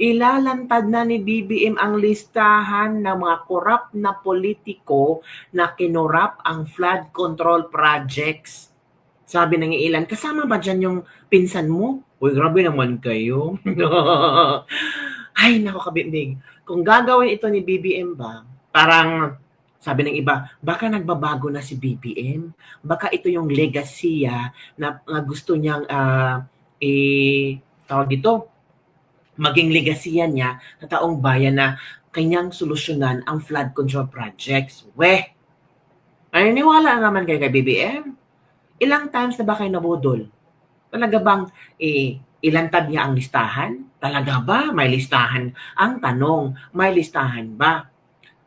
Ilalantad na ni BBM ang listahan ng mga korap na politiko na kinurap ang flood control projects. Sabi ng ilan, kasama ba dyan yung pinsan mo? Uy, grabe naman kayo. Ay, nako kabibig. Kung gagawin ito ni BBM ba, parang sabi ng iba, baka nagbabago na si BBM. Baka ito yung legacy ah, na, na gusto niyang ah, i tawag dito, maging legacy yan niya sa taong bayan na kanyang solusyonan ang flood control projects. Weh, naniniwala naman kayo kay BBM? Ilang times na ba kayo nabudol? Talaga bang eh, ilantad niya ang listahan? Talaga ba may listahan? Ang tanong, may listahan ba?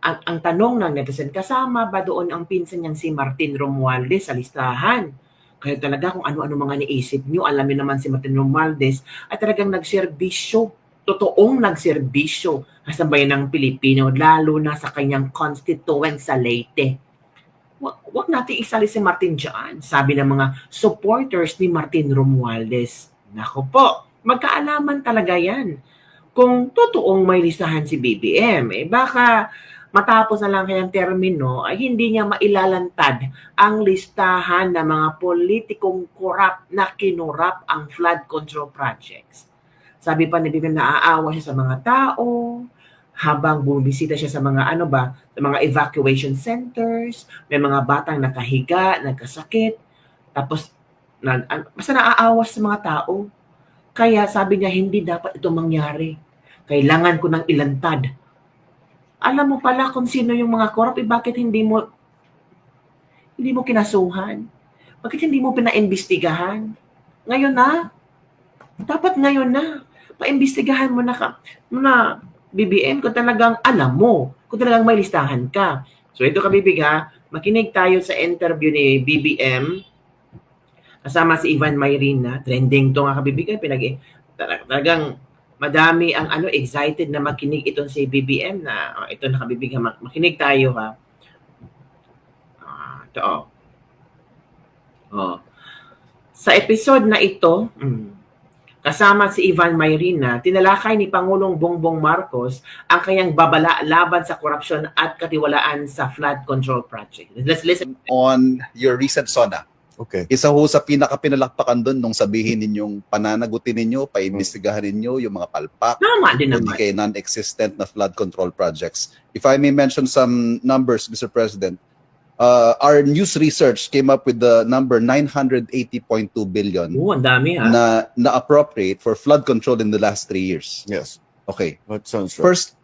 Ang, ang tanong ng netizen, kasama ba doon ang pinsan niyang si Martin Romualdez sa listahan? Kaya talaga kung ano-ano mga naisip niyo, alamin naman si Martin Romualdez ay talagang nagserbisyo, totoong nagserbisyo sa bayan ng Pilipino, lalo na sa kanyang constituent sa Leyte. Wa- Wag natin isali si Martin dyan, sabi ng mga supporters ni Martin Romualdez. Nako po, magkaalaman talaga yan. Kung totoong may listahan si BBM, eh baka matapos na lang kayang termino ay hindi niya mailalantad ang listahan ng mga politikong korap na kinurap ang flood control projects. Sabi pa ni BBM naaawa siya sa mga tao, habang bumibisita siya sa mga ano ba, sa mga evacuation centers, may mga batang nakahiga, nagkasakit, tapos an- basta naaawa sa mga tao. Kaya sabi niya, hindi dapat ito mangyari. Kailangan ko ng ilantad. Alam mo pala kung sino yung mga korap, eh bakit hindi mo hindi mo kinasuhan? Bakit hindi mo pinaimbestigahan? Ngayon na. Dapat ngayon na. Paimbestigahan mo na ka, na BBM kung talagang alam mo, kung talagang may listahan ka. So ito kabibig ha, makinig tayo sa interview ni BBM kasama si Ivan Mayrina. Trending to nga kabibig. Pinag talag- talagang madami ang ano excited na makinig itong si BBM na oh, ito na kabibig ha. Mak- Makinig tayo ha. Ah, ito oh. Oh. Sa episode na ito, mm, kasama si Ivan Mayrina, tinalakay ni Pangulong Bongbong Marcos ang kanyang babala laban sa korupsyon at katiwalaan sa flood control project. Let's listen. on your recent SONA. Okay. Isa ho sa pinakapinalakpakan doon nung sabihin ninyong pananagutin ninyo, paimbestigahan ninyo yung mga palpak, Tama din naman. kay non-existent na flood control projects. If I may mention some numbers, Mr. President, uh, our news research came up with the number 980.2 billion Oo, ang dami ha. na na-appropriate for flood control in the last three years. Yes. Okay. That sounds right. First,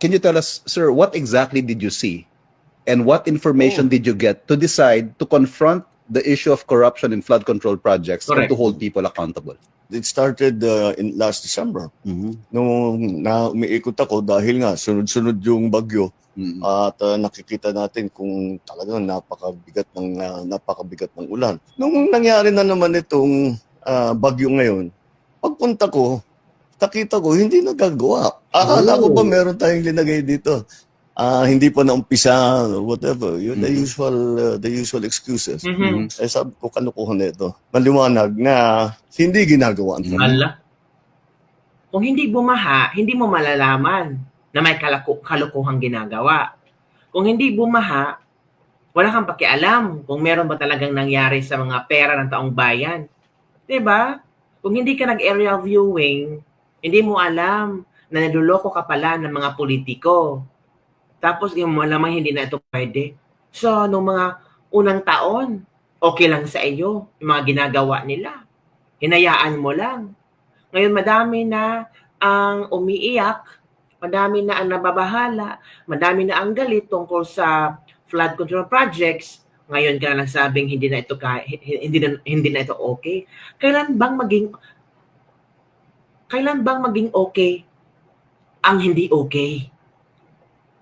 can you tell us, sir, what exactly did you see? And what information did you get to decide to confront the issue of corruption in flood control projects Correct. and to hold people accountable? It started uh, in last December. Nung na umiikot ako dahil nga sunod-sunod yung bagyo Mm. at uh, nakikita natin kung talagang napakabigat ng uh, napakabigat ng ulan. Nung nangyari na naman itong uh, bagyo ngayon, pagpunta ko, nakita ko hindi nagagawa. Akala ko Oh. pa meron tayong linagay dito. Ah, hindi pa naumpisa, whatever. Yun, the Mhm. usual uh, the usual excuses. Mhm. Eh sabi ko, kanukuhan na ito. Maliwanag na hindi ginagawa ang. Kung hindi bumaha, hindi mo malalaman na may kalaku- kalukuhang ginagawa. Kung hindi bumaha, wala kang pakialam kung meron ba talagang nangyari sa mga pera ng taong bayan. ba? Kung hindi ka nag-area viewing, hindi mo alam na naluloko ka pala ng mga politiko. Tapos yung malamang hindi na ito pwede. So, nung mga unang taon, okay lang sa iyo yung mga ginagawa nila. Hinayaan mo lang. Ngayon madami na ang umiiyak, madami na ang nababahala, madami na ang galit tungkol sa flood control projects. Ngayon ka na nagsabing hindi na ito kaya, hindi na, hindi na ito okay. Kailan bang maging kailan bang maging okay ang hindi okay?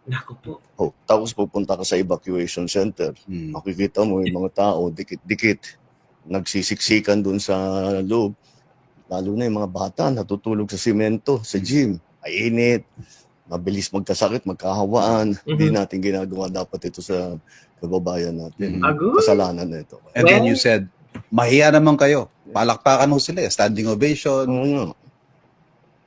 Naku po. Oh, tapos pupunta ka sa evacuation center. Mm. Makikita mo yung mga tao, dikit-dikit, nagsisiksikan dun sa loob. Lalo na yung mga bata, natutulog sa simento, sa gym. Mainit, mabilis magkasakit, magkahawaan. Hindi Mhm. natin ginagawa dapat ito sa kababayan natin. Mhm. Agoy. Kasalanan na ito. And then Well- you said, mahiya naman kayo. Palakpakan ho sila, eh, standing ovation. Oo nga.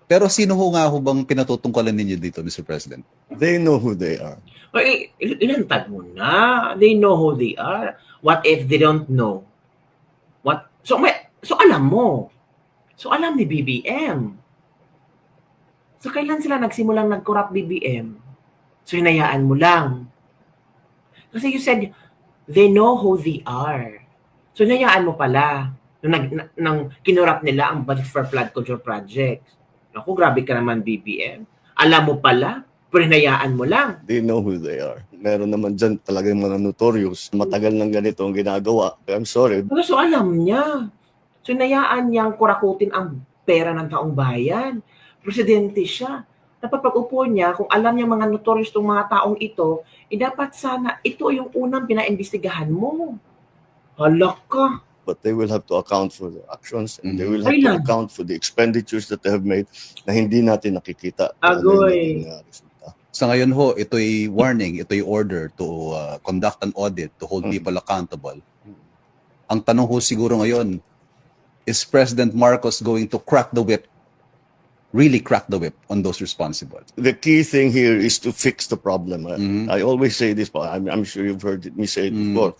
Pero sino ho nga ho bang pinatutungkalan ninyo dito, Mr. President? They know who they are. Il- ilantad mo na. They know who they are. What if they don't know? What? So, may, so alam mo. So alam ni BBM. So kailan sila nagsimulang nag-corrupt BBM? So hinayaan mo lang. Kasi you said, they know who they are. So hinayaan mo pala. Nung, nag, na, nang kinurap nila ang budget for flood control project. Naku, grabe ka naman BBM. Alam mo pala, pero hinayaan mo lang. They know who they are. Meron naman dyan talagang mga notorious. Matagal nang ganito ang ginagawa. I'm sorry. Pero so alam niya. So nayaan niyang kurakutin ang pera ng taong bayan. Presidente siya. Dapat pag upo niya, kung alam niya mga notorious tong mga taong ito, eh dapat sana ito yung unang pinaimbestigahan mo. Hala ka. But they will have to account for their actions and they Mhm. will have to Kailan? account for the expenditures that they have made na hindi natin nakikita. na Agoy. resulta. Sa ngayon ho, ito'y warning, ito'y order to uh, conduct an audit, to hold Mm. people accountable. Ang tanong ho siguro ngayon, is President Marcos going to crack the whip, really crack the whip on those responsible? The key thing here is to fix the problem. Uh, Mhm. I always say this, but I'm, I'm sure you've heard me say it Mm. before.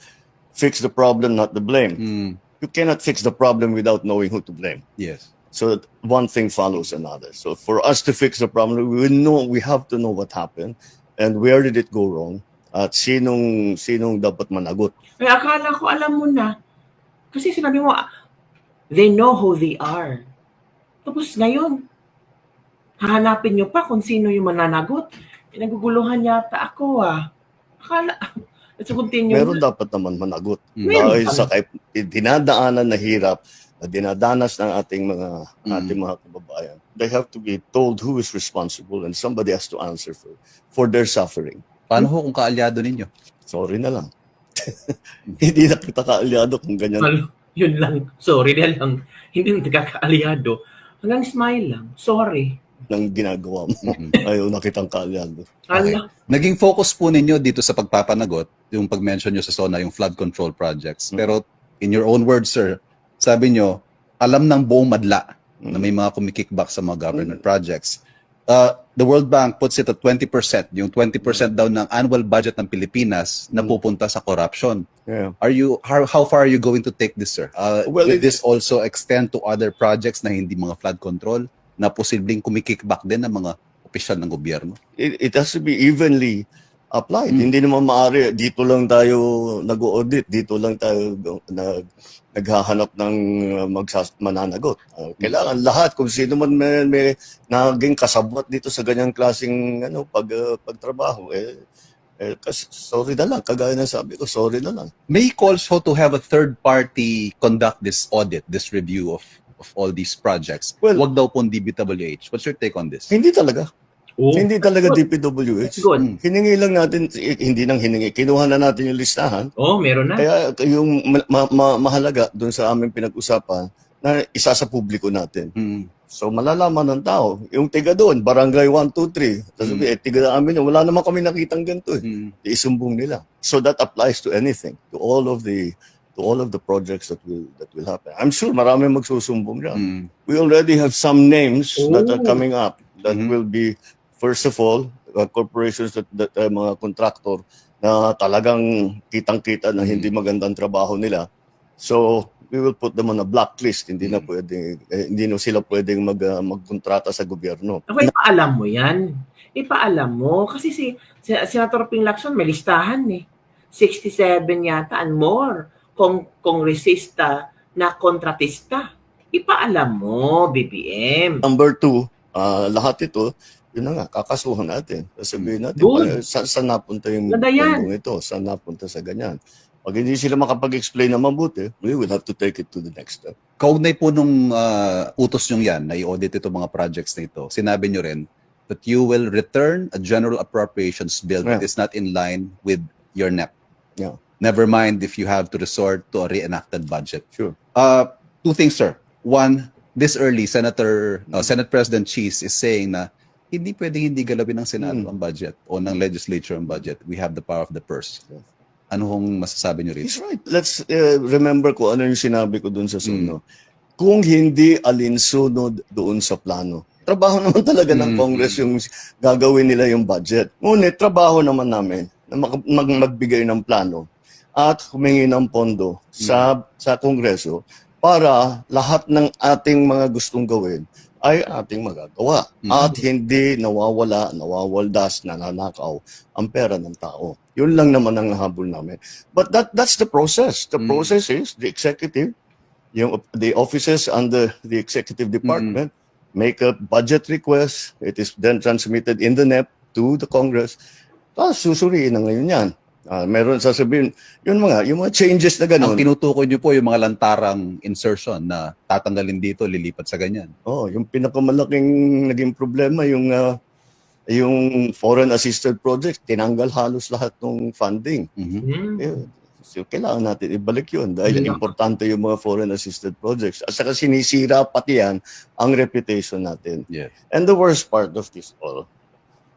Fix the problem, not the blame. Mm, You cannot fix the problem without knowing who to blame. yes. So that one thing follows another. So for us to fix the problem, we know we have to know what happened and where did it go wrong at sinong sinong dapat managot. Ay, akala ko alam mo na. Kasi sinabi mo, they know who they are. Tapos ngayon, hahanapin niyo pa kung sino yung mananagot. Eh, Naguguluhan yata ako ah. Akala, let's continue. Meron dapat naman managot. Mm. Meron Dahil sa kay dinadaanan na hirap na dinadanas ng ating mga Mm. ating mga kababayan. They have to be told who is responsible and somebody has to answer for for their suffering. Paano ho kung kaalyado ninyo? Sorry na lang. Hindi na kita kaalyado kung ganyan. Al- yun lang. Sorry na lang. Hindi na nagkakaalyado. Hanggang smile lang. Sorry. Ng ginagawa mo. Mhm. Ayaw na kitang kaalyado. Ala. Naging focus po ninyo dito sa pagpapanagot, yung pag-mention nyo sa SONA, yung flood control projects. Mm. Pero in your own words, sir, sabi nyo, alam ng buong madla na may mga kumikickback sa mga government projects. Uh, the World Bank puts it at 20%, yung 20% daw ng annual budget ng Pilipinas na Mm. pupunta sa corruption. Yeah. Are you how, how far are you going to take this, sir? Uh, Well, will it- this also extend to other projects na hindi mga flood control na posibleng kumikickback din ng mga opisyal ng gobyerno? It, it has to be evenly applied. Mm. Hindi naman maaari, dito lang tayo nag-audit, dito lang tayo nag, naghahanap ng uh, magsas, mananagot. Uh, kailangan lahat, kung sino man may, may naging kasabwat dito sa ganyang klaseng ano, pag, uh, pagtrabaho, eh, eh, kas, sorry na lang, kagaya ng sabi ko, sorry na lang. May calls ho to have a third party conduct this audit, this review of of all these projects. Well- Wag daw pong DBWH. What's your take on this? Hindi talaga. Oh. Hindi talaga DPWH. good. Mm. Hiningi lang natin, eh, hindi nang hiningi, kinuha na natin yung listahan. Oh, meron na. Kaya yung ma- ma- ma- mahalaga doon sa aming pinag-usapan na isa sa publiko natin. Mm. So malalaman ng tao, yung tiga doon, barangay 1, 2, 3, tapos Mm. eh, tiga amin yun, wala naman kami nakitang ganito eh. Mm. Isumbong nila. So that applies to anything, to all of the to all of the projects that will that will happen. I'm sure marami magsusumbong diyan. Mm. We already have some names that are Oh. coming up that Mhm. will be first of all uh, corporations that, that uh, mga contractor na talagang kitang-kita na hindi magandang trabaho nila. So we will put them on a blacklist. Hindi na Mhm. pwede eh, hindi na sila pwedeng mag uh, magkontrata sa gobyerno. Ako, ipaalam mo yan. Ipaalam mo. Kasi si, si Senator Ping Lacson may listahan eh. 67 yata and more kong kongresista na kontratista. Ipaalam mo, BBM. Number two, ah, lahat ito, yun na nga, kakasuhan natin. Sabihin natin, Good. pa- saan, saan napunta yung pundong ito? Saan napunta sa ganyan? Pag hindi sila makapag-explain na mabuti, we will have to take it to the next step. Kaugnay po nung uh, utos nyo yan na i-audit ito mga projects na ito, sinabi nyo rin that you will return a general appropriations bill that Yeah. is not in line with your NEP. Yeah. Never mind if you have to resort to a reenacted budget. Sure. Uh, two things, sir. One, this early, Senator, no, Senate President Cheese is saying na hindi pwedeng hindi galawin ng Senado Hmm. ang budget o ng legislature ang budget. We have the power of the purse. Yeah. Ano hong masasabi nyo rito? He's right. Let's uh, remember ko ano yung sinabi ko dun sa Mm. suno. Kung hindi alinsunod doon sa plano, Trabaho naman talaga ng Mm. Congress yung gagawin nila yung budget. Ngunit trabaho naman namin na mag- magbigay ng plano at humingi ng pondo sa sa Kongreso para lahat ng ating mga gustong gawin ay ating magagawa Mm. at hindi nawawala, nawawaldas, nananakaw ang pera ng tao. Yun lang naman ang habol namin. But that that's the process. The Mm. process is the executive, yung the offices under the executive department make a budget request. It is then transmitted in the NEP to the Congress. Tapos susuriin na ngayon yan. Ah, meron sasabihin, yun mga, yung mga changes na Ang ganun. tinutukoy niyo po yung mga lantarang insertion na tatanggalin dito, lilipat sa ganyan. Oh, yung pinakamalaking naging problema yung ah, yung foreign assisted project, tinanggal halos lahat ng funding. Mhm. Hmm. Eh, so kailangan natin ibalik yun dahil Yeah. importante yung mga foreign assisted projects. At saka sinisira pati yan ang reputation natin. Yes. And the worst part of this all,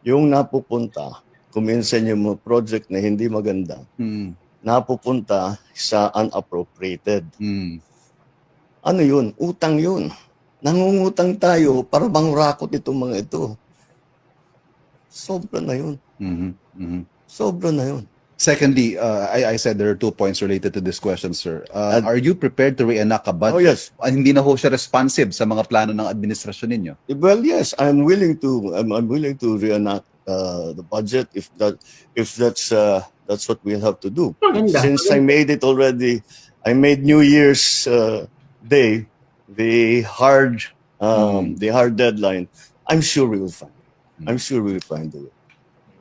yung napupunta, kuminsan yung mga project na hindi maganda, Mm. napupunta sa unappropriated. Mm. Ano yun? Utang yun. Nangungutang tayo para mangrakot itong mga ito. Sobra na yun. Mhm. Mhm. Sobra na yun. Secondly, uh, I, I said there are two points related to this question, sir. Uh, Ad- are you prepared to reenact a budget? Oh yes. Ah, hindi na ho siya responsive sa mga plano ng administrasyon ninyo. Well, yes, I'm willing to. I'm, I'm willing to reenact uh, the budget if that if that's uh, that's what we'll have to do. Maganda. Since I made it already, I made New Year's uh, Day the hard um, the hard deadline. I'm sure we will find. it. I'm sure we will find the way.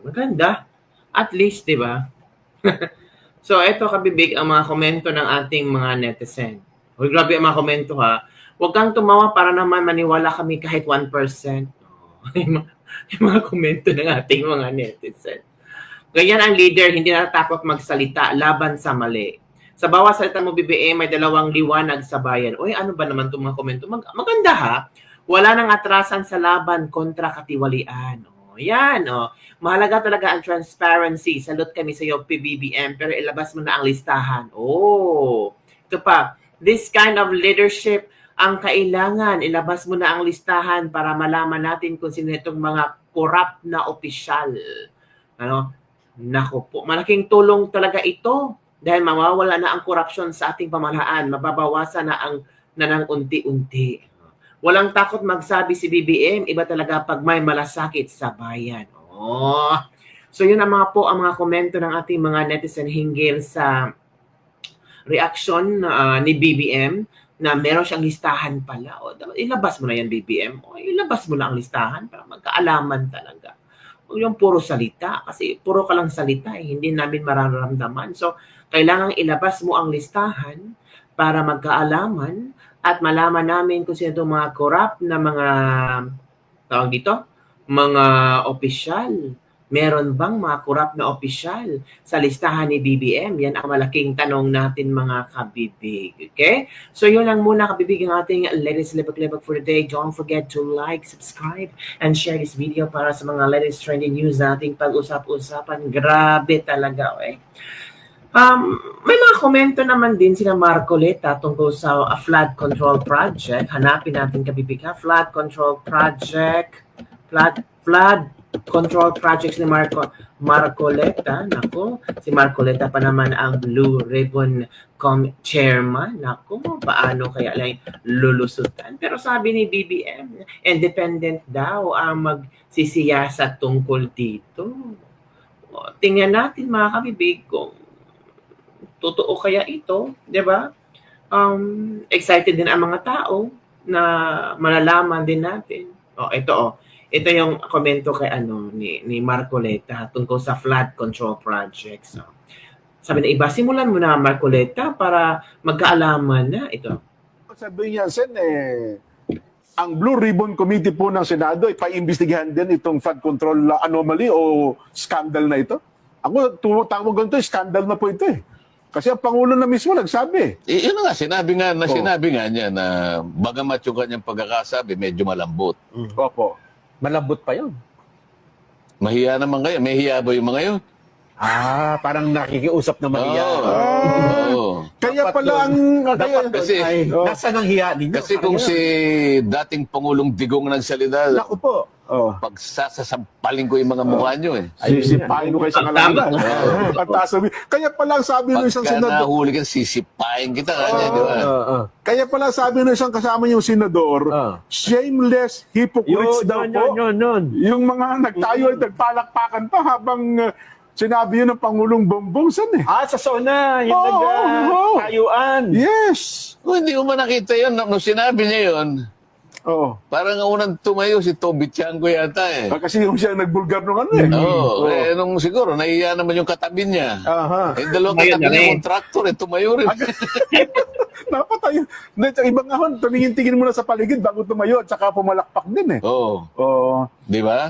Maganda. At least, di ba? so, eto kabibig ang mga komento ng ating mga netizen. Uy, grabe ang mga komento ha. Huwag kang tumawa para naman maniwala kami kahit 1%. Yung, mga, komento ng ating mga netizen. Ganyan ang leader, hindi natatakot magsalita laban sa mali. Sa bawat salita mo, BBM, may dalawang liwanag sa bayan. Uy, ano ba naman itong mga komento? Mag- maganda ha. Wala nang atrasan sa laban kontra katiwalian. Oh, yan, oh. Mahalaga talaga ang transparency. Salute kami sa iyo, PBBM, pero ilabas mo na ang listahan. Oh, ito pa. This kind of leadership ang kailangan. Ilabas mo na ang listahan para malaman natin kung sino itong mga corrupt na opisyal. Ano? Nako po. Malaking tulong talaga ito dahil mawawala na ang corruption sa ating pamahalaan. Mababawasan na ang na ng unti-unti. Walang takot magsabi si BBM, iba talaga pag may malasakit sa bayan. Oh. So yun ang mga po ang mga komento ng ating mga netizen hinggil sa reaction ah, ni BBM na meron siyang listahan pala. O, ilabas mo na yan, BBM. O, ilabas mo na ang listahan para magkaalaman talaga. Huwag yung puro salita. Kasi puro ka lang salita, eh, hindi namin mararamdaman. So, kailangang ilabas mo ang listahan para magkaalaman at malaman namin kung sino mga corrupt na mga tawag dito, mga opisyal. Meron bang mga corrupt na opisyal sa listahan ni BBM? Yan ang malaking tanong natin mga kabibig. Okay? So yun lang muna kabibig ang ating latest libak-libak for today. Don't forget to like, subscribe, and share this video para sa mga latest trending news nating pag-usap-usapan. Grabe talaga, okay? Um, may mga komento naman din sila Marcoleta tungkol sa uh, flood control project. Hanapin natin kabibig ha. Flood control project. Flood, flood control projects ni Marco Marcoleta. Nako, si Marcoleta pa naman ang Blue Ribbon Com chairman. Nako, paano kaya lang lulusutan? Pero sabi ni BBM, independent daw ang magsisiyasat tungkol dito. O, tingnan natin mga kabibig kung totoo kaya ito, 'di ba? Um, excited din ang mga tao na malalaman din natin. Oh, ito oh. Ito yung komento kay ano ni ni Marcoleta tungkol sa flood control projects. So, sabi na iba, simulan mo na Marcoleta para magkaalaman na ito. Sabi niya, Sen, eh, ang Blue Ribbon Committee po ng Senado ay paimbestigahan din itong flood control anomaly o scandal na ito. Ako, tawag ganito, scandal na po ito eh. Kasi ang Pangulo na mismo nagsabi. Eh, yun nga, sinabi nga, na Oo. sinabi nga niya na bagamat yung kanyang pagkakasabi, medyo malambot. Opo. Malambot pa yun. Mahiya naman kayo. May hiya ba yung mga yun? Ah, parang nakikiusap na mahiya. Oo. Oo. Kaya Dapat pala ang... Kaya, Dapat doon Kasi- ay, Oh. nasaan ang hiya ninyo? Kasi kung Parang si dating Pangulong Digong nagsalita, Naku po. Oh. pagsasasampalin ko yung mga mukha nyo eh. Sisipain ko kayo sa kalangan. At sabi, kaya pala ang sabi ng isang Pagka senador, nahuli ka, sisipain kita kanya, di ba? Oo, oo. kaya pala sabi ng isang kasama yung senador, Ah. shameless hypocrites Yun, daw yun, po. yun, yun, yun. Yung mga nagtayo at nagpalakpakan pa habang uh, sinabi yun ng Pangulong Bongbong San eh. Ah, sa zona, yung Oo, nag oo. tayuan. Yes. Kung hindi mo man nakita yun, nung sinabi niya yun, Oo. parang ang unang tumayo si Toby Tiangco yata eh. Ah, Kasi yung siya nagbulgar nung ano eh. Oo, eh, nung siguro, nahiya naman yung katabi niya. Aha. Eh, dalawang Tumayo katabi na niya, rin. kontraktor eh, tumayo rin. Napatay. Hindi, ibang ahon, tumingin-tingin muna sa paligid bago tumayo at saka pumalakpak din eh. Oo, Oo. di ba?